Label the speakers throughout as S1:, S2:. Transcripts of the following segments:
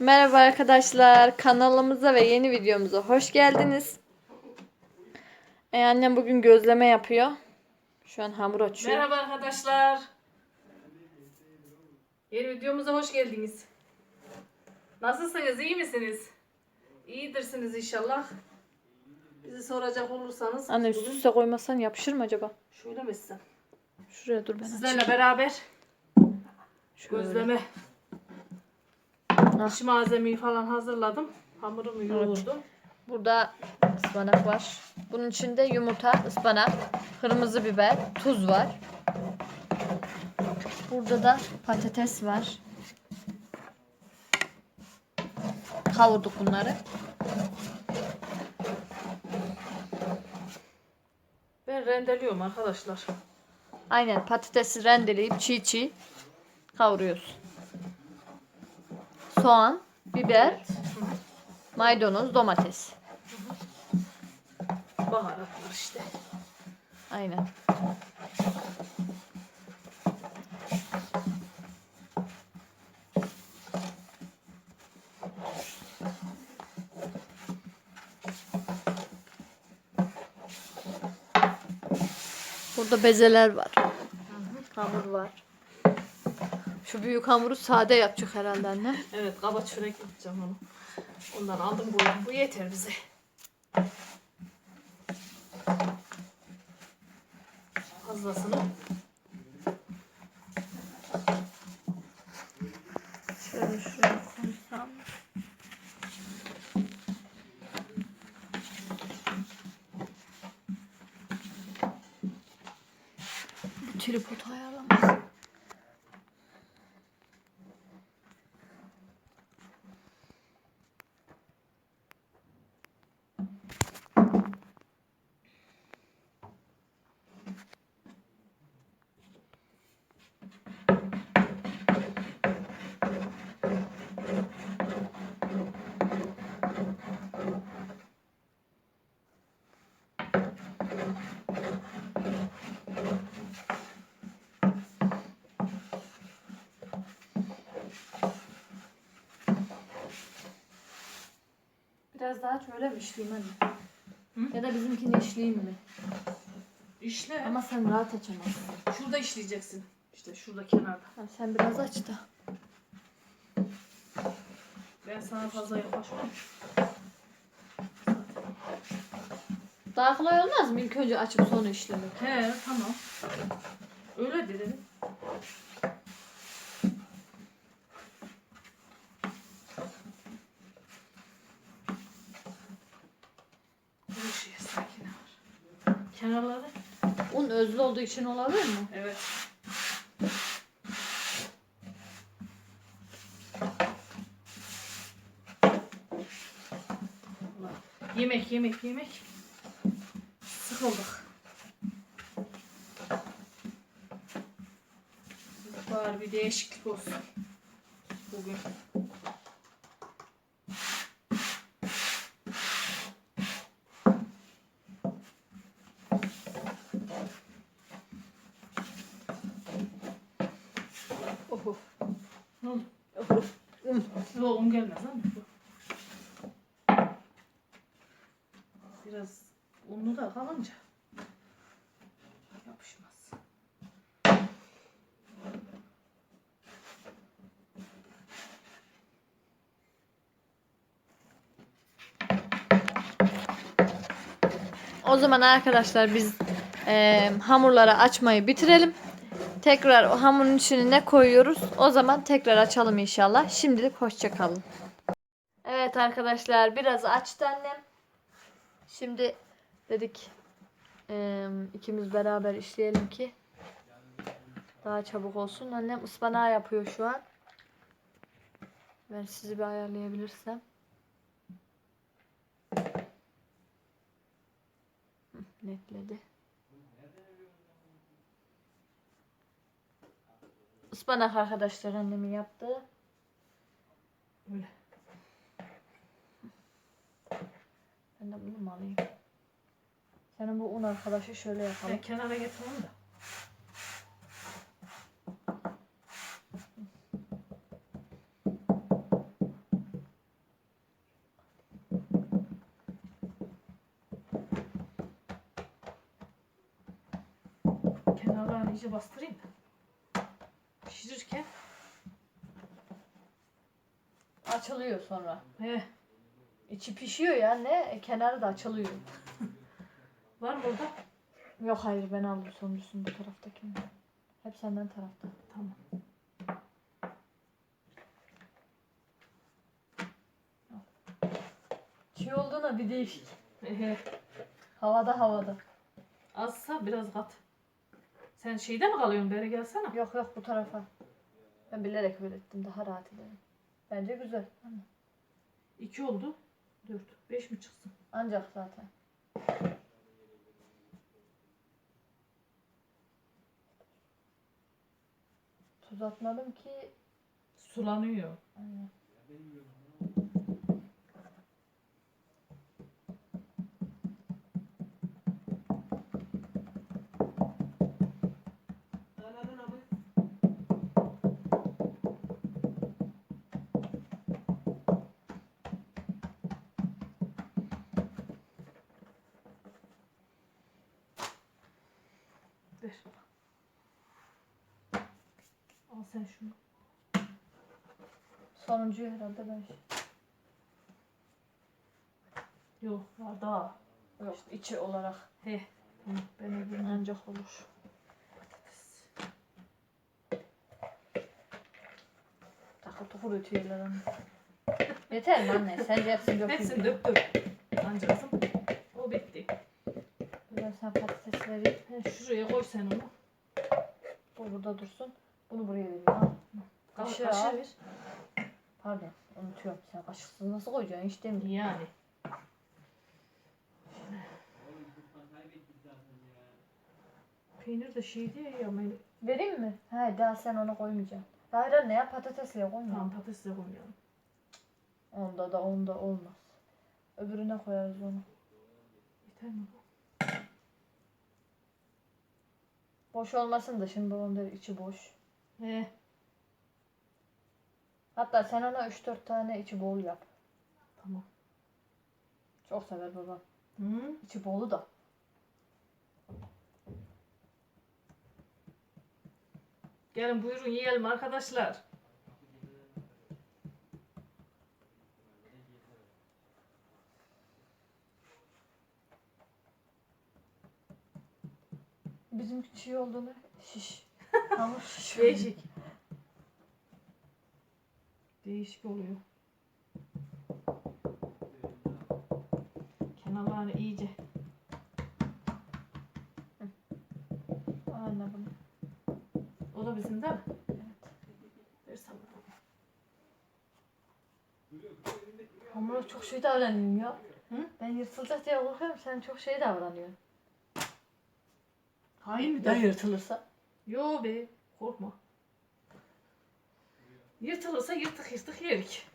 S1: Merhaba arkadaşlar. Kanalımıza ve yeni videomuza hoş geldiniz. Ee, annem bugün gözleme yapıyor. Şu an hamur açıyor.
S2: Merhaba arkadaşlar. Yeni videomuza hoş geldiniz. Nasılsınız? iyi misiniz? İyidirsiniz inşallah. Bizi soracak olursanız
S1: Anne üst üste koymasan yapışır mı acaba?
S2: şöyle mi?
S1: Şuraya dur ben açayım.
S2: Sizlerle beraber
S1: Şöyle.
S2: gözleme İş malzemeyi falan hazırladım. Hamurumu yoğurdum.
S1: Burada ıspanak var. Bunun içinde yumurta, ıspanak, kırmızı biber, tuz var. Burada da patates var. Kavurduk bunları.
S2: Ben rendeliyorum arkadaşlar.
S1: Aynen patatesi rendeleyip çiğ çiğ kavuruyoruz. Soğan, biber, maydanoz, domates.
S2: Baharatlar işte.
S1: Aynen. Burada bezeler var. Hamur var. Şu büyük hamuru sade yapacak herhalde anne.
S2: Evet kaba çörek yapacağım onu. Ondan aldım koydum. Bu yeter bize. Fazlasını
S1: Şöyle şuraya koysam. Bu tripodu ayarlamaz. Biraz daha şöyle mi işleyeyim anne?
S2: Hı?
S1: Ya da bizimkini işleyeyim mi?
S2: işle.
S1: Ama sen rahat açamazsın.
S2: şurada işleyeceksin. İşte şurada kenarda.
S1: Ha, sen biraz aç da.
S2: Ben sana fazla yaklaşmam.
S1: Daha kolay olmaz mı ilk önce açıp sonra işlemek?
S2: He tamam. Öyle dedim. Bu şey sakin var. Kenarları?
S1: Un özlü olduğu için olabilir mi?
S2: Evet. Yemek yemek yemek. Sıkıldık. Bari bir değişiklik olsun. Bugün.
S1: Un.
S2: Yok un gelmez lan. Biraz unlu da kalınca yapışmaz.
S1: O zaman arkadaşlar biz eee, hamurları açmayı bitirelim. Tekrar o hamurun içine ne koyuyoruz? O zaman tekrar açalım inşallah. Şimdilik hoşça kalın. Evet arkadaşlar biraz açtı annem. Şimdi dedik eee, ikimiz beraber işleyelim ki daha çabuk olsun. Annem ıspanağı yapıyor şu an. Ben sizi bir ayarlayabilirsem. Netledi. Ispanak arkadaşlar annemin yaptığı.
S2: Böyle.
S1: Ben de bunu mu alayım? Senin bu un arkadaşı şöyle yapalım.
S2: Ben kenara getireyim de. Kenarlarını iyice bastırayım da. Pişirirken.
S1: Açılıyor sonra.
S2: He.
S1: İçi pişiyor ya ne? E, kenarı da açılıyor.
S2: Var mı orada?
S1: Yok hayır ben aldım sonuncusunu bu taraftakini. Hep senden tarafta.
S2: Tamam.
S1: Çiğ olduğuna bir değişik. Havada havada.
S2: Azsa biraz kat. Sen şeyde mi kalıyorsun? Beri gelsene.
S1: Yok yok bu tarafa. Ben bilerek böyle ettim daha rahat ederim. Bence güzel. Ama
S2: İki oldu. Dört. Beş mi çıksın?
S1: Ancak zaten. Tuz atmadım ki.
S2: Sulanıyor.
S1: Aynen.
S2: Ver. Al sen şunu.
S1: Sonuncuyu herhalde ben şey-
S2: Yok var daha.
S1: Yok içi olarak
S2: He. Hı, ben öbürünü
S1: ancak olur. Takır tukur ötüyorlar ama. Yeter mi anne? Sence hepsini dökeyim.
S2: Hepsini dök dök. Anca kızım. O bitti.
S1: Sana patates vereyim.
S2: He, şuraya koy sen onu.
S1: Bu burada dursun. Bunu buraya vereyim. Ha.
S2: Kaşığı,
S1: Kaşığı al.
S2: ver.
S1: Pardon unutuyorum. Sen kaşıksız nasıl koyacaksın? Hiç demiyorum.
S2: Yani. Peynir de şey diye ya. Ben...
S1: Vereyim mi? He daha sen onu koymayacaksın. Hayır anne ya patatesle koyma.
S2: Tamam patatesle koymayalım.
S1: Onda da onda olmaz. Öbürüne koyarız onu.
S2: Yeter mi bu?
S1: Boş olmasın da şimdi babam der içi boş.
S2: He.
S1: Hatta sen ona 3-4 tane içi bol yap.
S2: Tamam.
S1: Çok sever babam.
S2: Hı?
S1: İçi bolu da.
S2: Gelin buyurun yiyelim arkadaşlar.
S1: Bizimki çiğ olduğunu şiş. Hamur şiş.
S2: Değişik. Değişik oluyor. Kenarlarını iyice.
S1: Anne bunu.
S2: O da bizim değil mi?
S1: Evet.
S2: Ver sana.
S1: Hamura çok şey davranıyorum ya.
S2: Hı?
S1: Ben yırtılacak diye korkuyorum. Sen çok şey davranıyorsun.
S2: Hayır mı?
S1: Ya yırtılırsa?
S2: Yo be. Korkma. Yırtılırsa yırtık yırtık yerik.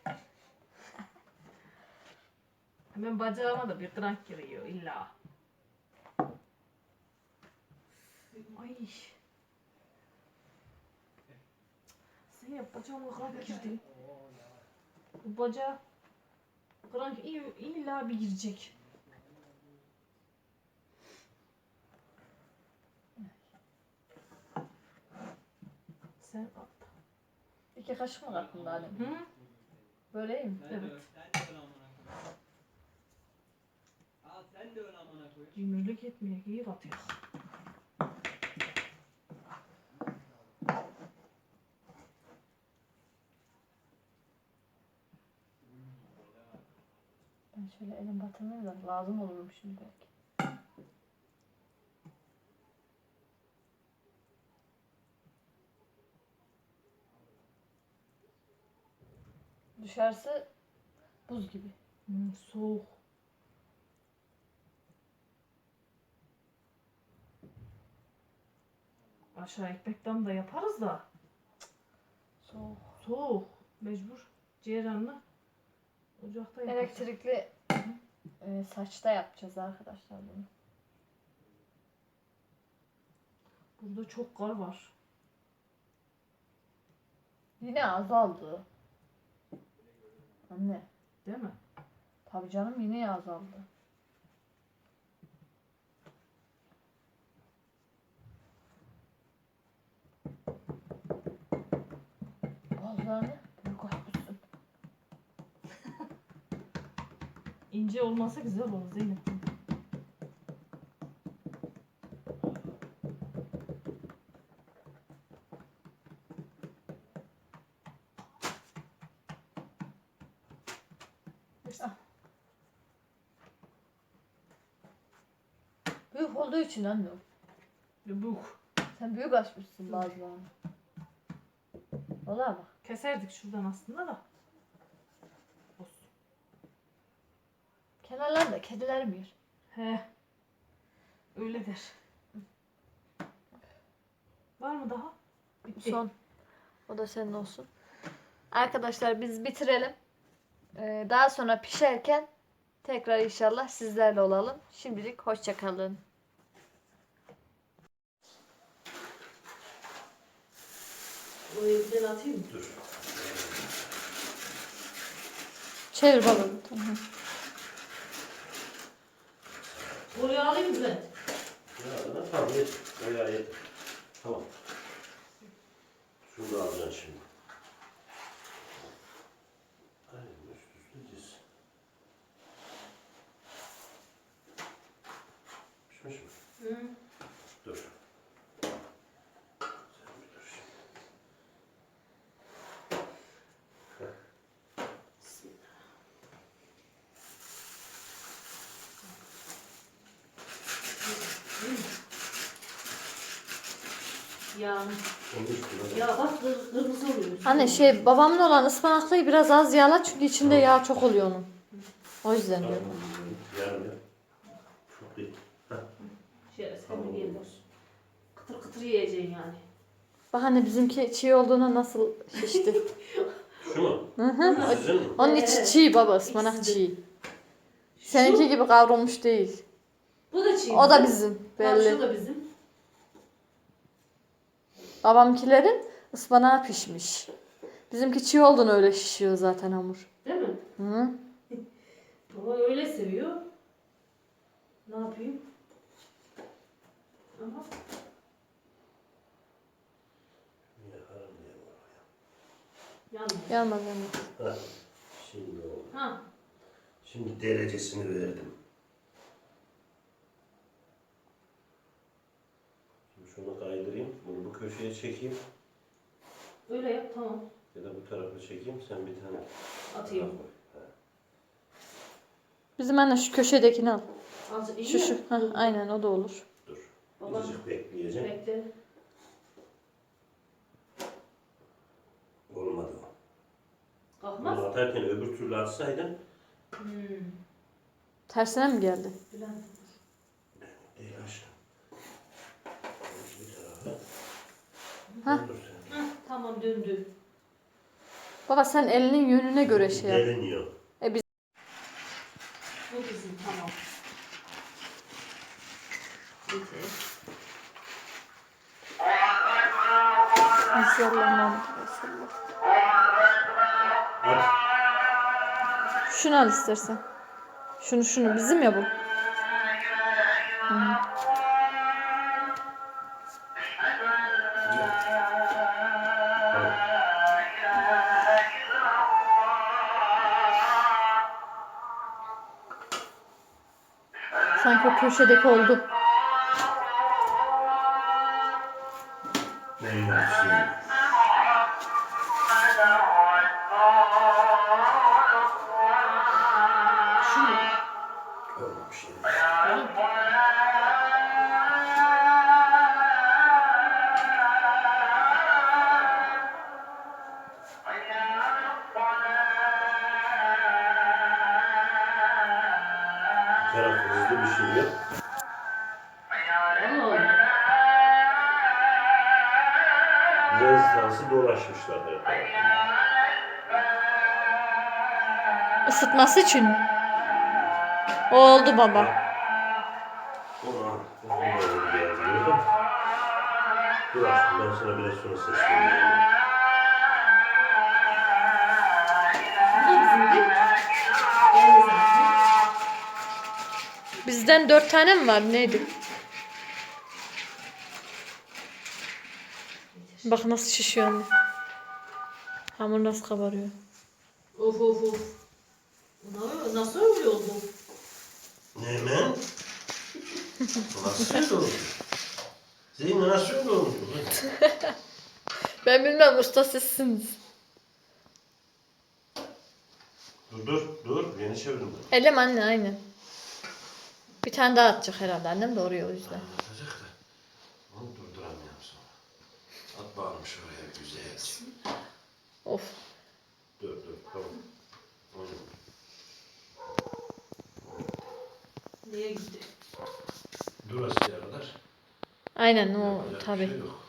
S2: Hemen bacağıma da bir krank giriyor illa. Ay. Sen yap bacağıma krank girdi. Bu bacağı krank illa bir girecek. Sen at.
S1: İki kaşık mı kattın daha demin?
S2: Hı?
S1: Böyle iyi mi?
S2: Evet.
S3: Al sen de öyle amına koyayım.
S2: Cimrilik etmiyor. iyi atıyor.
S1: Ben şöyle elim batırmayayım da lazım olurum şimdi belki. Dışarısı buz gibi.
S2: Hmm, soğuk. Aşağı ekmekten de yaparız da
S1: Soğuk.
S2: soğuk. Mecbur. Ceyranla ocakta yaparız.
S1: Elektrikli e, saçta yapacağız arkadaşlar bunu.
S2: Burada çok kar var.
S1: Yine azaldı. Anne.
S2: Değil mi?
S1: Tabii canım yine azaldı. Bazılarını
S2: büyük açmışsın. İnce olmasa güzel olur Zeynep.
S1: Büyük olduğu için anne.
S2: Büyük.
S1: Sen büyük açmışsın bazılarını. Valla bak.
S2: Keserdik şuradan aslında da. Olsun.
S1: Kenarlarında kediler mi yer?
S2: He. Öyledir. Var mı daha? Bitti.
S1: Son. O da senin olsun. Arkadaşlar biz bitirelim. Ee, daha sonra pişerken tekrar inşallah sizlerle olalım. Şimdilik hoşça kalın.
S2: O evden atayım mı?
S3: Dur.
S1: Çevir bakalım. Tamam.
S2: Oraya alayım mı Bülent?
S3: Ya da tamam yeter. Bayağı. Tamam. Şunu da alacaksın şimdi. Aynen üst üste diz. Pişmiş mi?
S2: Hı.
S3: Dur. Sen bir dur şimdi.
S2: Ya. Bak kır- kırmızı oluyor.
S1: Anne şey babamın olan ıspanaklıyı biraz az yağla çünkü içinde yağ çok oluyor onun. O yüzden diyorum.
S3: Yarım ya. Çok değil. Heh.
S2: Şöyle sen de gelir. Kıtır kıtır yiyeceksin yani.
S1: Bak anne bizimki çiğ olduğuna nasıl şişti.
S3: Şu mu?
S1: Hı hı.
S3: Sizin mi?
S1: Onun içi çiğ baba ıspanak
S2: İkisi de.
S1: çiğ. Seninki gibi kavrulmuş değil.
S2: Bu da çiğ.
S1: O da bizim
S2: Ha, Şu
S1: belli.
S2: da bizim.
S1: Babamkilerin ıspanağı pişmiş. Bizimki çiğ olduğunu öyle şişiyor zaten hamur.
S2: Değil mi?
S1: Hı.
S2: Baba öyle seviyor. Ne yapayım? Ama yanmıyor.
S1: Yanmaz yanmaz.
S3: Ha. Şimdi oldu.
S2: Ha.
S3: Şimdi derecesini verdim. Şimdi şunu kaydırayım. Bunu bu köşeye çekeyim.
S2: Öyle yap tamam.
S3: Ya da bu tarafa çekeyim. Sen bir tane
S2: Atayım.
S3: daha koy.
S1: Bizim anne şu köşedekini al.
S2: İyi
S1: Şu
S2: mi?
S1: şu. Hah, aynen o da olur.
S3: Dur.
S2: Baba.
S3: Azıcık bekleyeceğim.
S2: Bekle.
S3: Olmadı o.
S2: Kalkmaz.
S3: Bunu atarken öbür türlü atsaydın
S2: Hmm.
S1: Tersine mi geldi?
S2: Bülent.
S3: değil aşağı. Bir tarafa.
S2: Hah, tamam döndü.
S1: Baba sen elinin yönüne göre şey yap.
S3: Deliniyor.
S1: E biz
S2: Bu bizim tamam. Yeter.
S1: Bismillahirrahmanirrahim.
S3: At.
S1: Şunu al istersen. Şunu şunu bizim ya bu. Hı. Sanki o köşedeki oldu.
S3: Ne
S1: için. oldu baba.
S3: Dur aşkım ben sana biraz sonra sesleneyim.
S1: Bizden dört tane mi var neydi? Bak nasıl şişiyor. Hamur nasıl kabarıyor?
S2: Of of of. Na- Nasıl öyle oldu?
S3: Ne men? Nasıl öyle oldu? Zeyn nasıl öyle oldu?
S1: Ben bilmem usta sizsiniz.
S3: Dur dur dur. Yeni çevirdim ben.
S1: Elim anne aynı. Bir tane daha atacak herhalde annem doğruyor o yüzden.
S3: Anlatacak da. Onu durduramıyorum sonra. At şuraya bir güzel.
S1: Of.
S3: Dur dur tamam. Oynama.
S2: Neye gitti?
S3: Dur Asya'ya kadar.
S1: Aynen o
S3: Yapacak bir
S1: tabi.
S3: şey yok.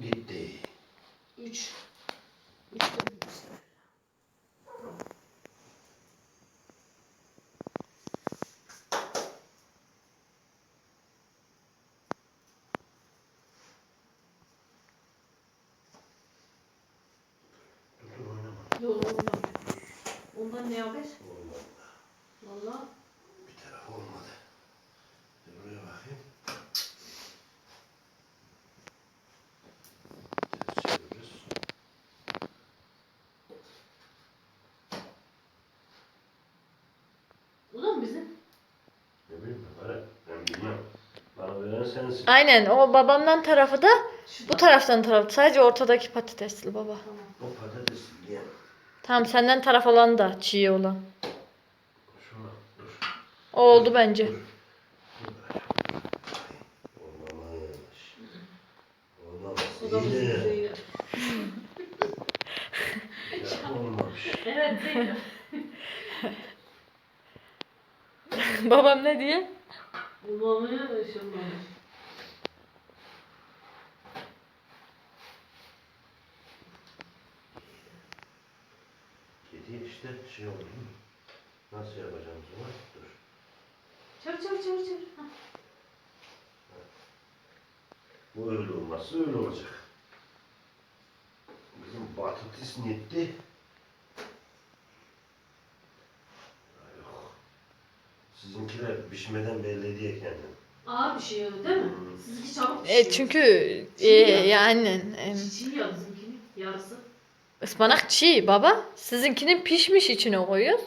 S3: Gitti.
S2: Üç. Üç de bir işte.
S3: Dur dur oynama.
S2: Yok olmadı. Ondan ne haber?
S3: Olmadı.
S2: Valla.
S3: Bir taraf olmadı. Bir buraya bakayım. Ters çeviririz.
S2: Bu da mı bizim?
S3: Ne bileyim ben, bana- ben bilmem. Sensin.
S1: Aynen o babamdan tarafı da
S2: Şu
S1: bu taraftan tarafı. Sadece ortadaki patatesli baba.
S2: Tamam.
S3: O patates diye.
S1: Tamam senden taraf olan da çiğ olan.
S3: Şuna dur.
S1: O oldu bence.
S3: Olmamış. Olmamış. İyi.
S2: Zeynep.
S3: Ya, olmamış.
S2: Evet Zeynep.
S1: Babam ne diye?
S3: Kedi işte şey oldu. Nasıl yapacağım sonra? Dur.
S2: Çevir çevir çevir çevir. Hah.
S3: Bu öyle olmazsa öyle olacak. Bizim patates netti. Ya Yok. Sizinkiler pişmeden belli diye kendini.
S2: Ağır bir şey öyle değil mi?
S3: Hmm.
S2: Sizinki çabuk pişiyor.
S1: E, çünkü e, yani e,
S2: Çiğ ya bizimkinin yarısı.
S1: Ispanak çiğ baba. Sizinkinin pişmiş içine koyuyoruz.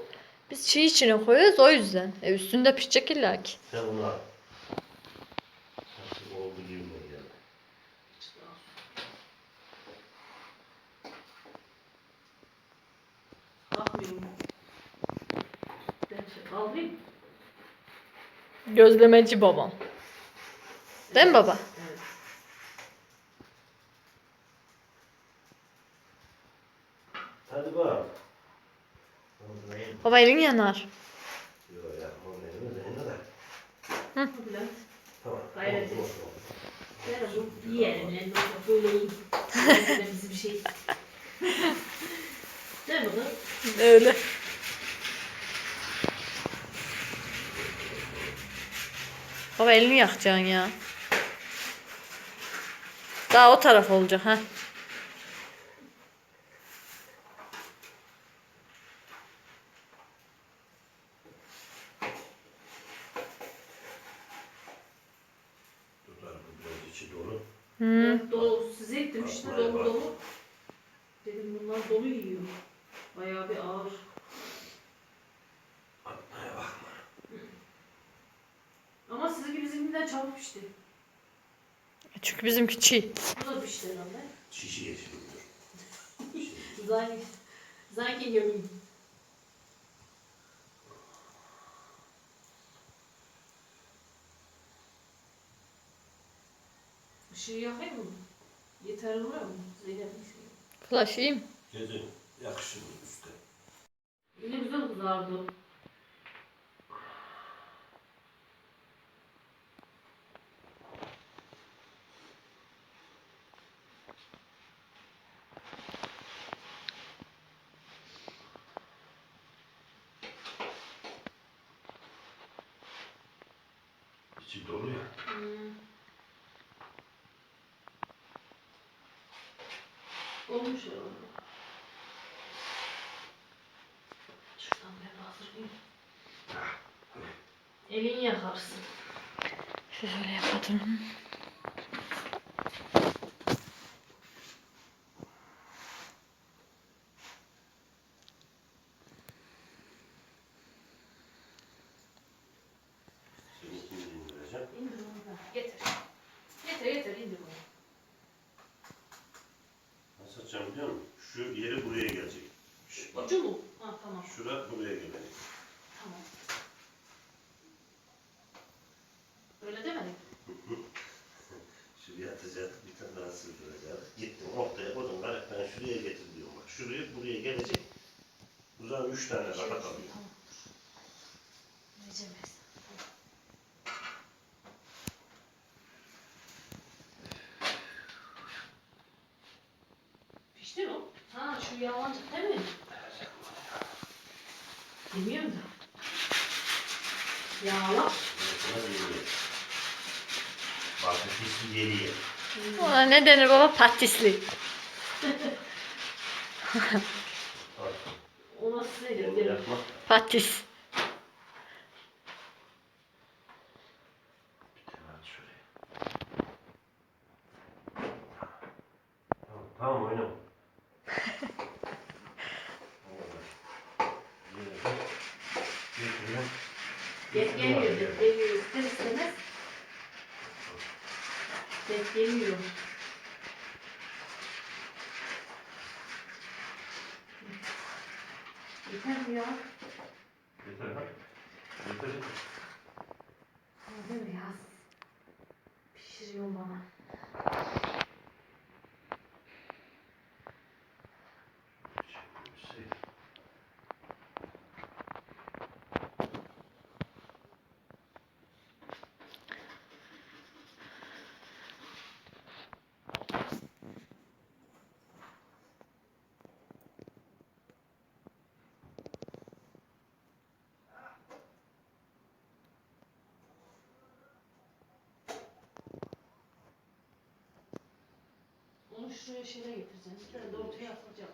S1: Biz çiğ içine koyuyoruz o yüzden. E, üstünde pişecek illa ki.
S3: Sen onu al. Nasıl oldu gibi mi.
S2: Bakmıyorum. Ben şey alayım.
S1: Gözlemeci babam. Değil mi baba?
S2: Evet.
S3: Hadi bak.
S1: Baba elin yanar.
S3: Yok benim de yine de.
S2: Bülent.
S3: Tamam.
S2: Gayret et. yiyelim yani böyle bizi bir şey. Değil mi kız?
S1: Öyle. Baba elini yakacaksın ya. Daha o taraf olacak ha.
S3: Tutar bu biraz içi dolu.
S1: Hı.
S2: Ben dolu, size ettim işte
S3: Atmaya
S2: dolu
S3: bak.
S2: dolu. Dedim bunlar dolu yiyor. Bayağı bir ağır.
S3: Atmaya bakma.
S2: Ama sizinki bizimkinden çabuk pişti.
S1: Çünkü bizimki çiğ.
S2: Bu da pişti herhalde.
S3: Şişi geçiriyor.
S2: Zanki, zanki yemin. Işığı yakayım mı? Yeter oluyor mu? Zeynep'in şeyi.
S1: Flash mi?
S3: Gece yakışır üstte.
S2: Ne güzel kızardı.
S3: İçi dolu ya.
S2: Hmm. Olmuş herhalde. Şuradan ben hazırlayayım. Elin yakarsın.
S1: Şöyle yapalım.
S3: Şu yeri buraya gelecek. Şu, bak,
S2: Ucu mu? Ha tamam.
S3: şura buraya gelecek.
S2: Tamam. Öyle demedik.
S3: Şuraya atacak, bir tane daha sığdıracak. Gittim noktaya koydum. Ben, şuraya getir diyorum bak. Şuraya, buraya gelecek. Bu zaman üç tane rafa kalıyor.
S2: Tamam. Vereceğim ben sana. Pişti mi o? Ha şu yağlancık değil mi? Bilmiyorum da. Yağla.
S3: Buna geliyor. Pis geriye.
S1: Ona ne denir baba? Patisli.
S3: Bak,
S2: O nasıl nedir?
S3: onu
S2: değil mi?
S3: yapma.
S1: Patis.
S3: Bir tane at şuraya. Tamam, tamam oynama. Getiriyorum.
S2: Get geliyor, get geliyor. İster istemez. Get geliyor. Yeter mi ya?
S3: Yeter ha? Yeter yeter.
S2: Değil mi ya? Pişiriyor bana.
S3: Şey,
S2: Onu şuraya şöyle getireceğim. Tane de ortaya atacağım.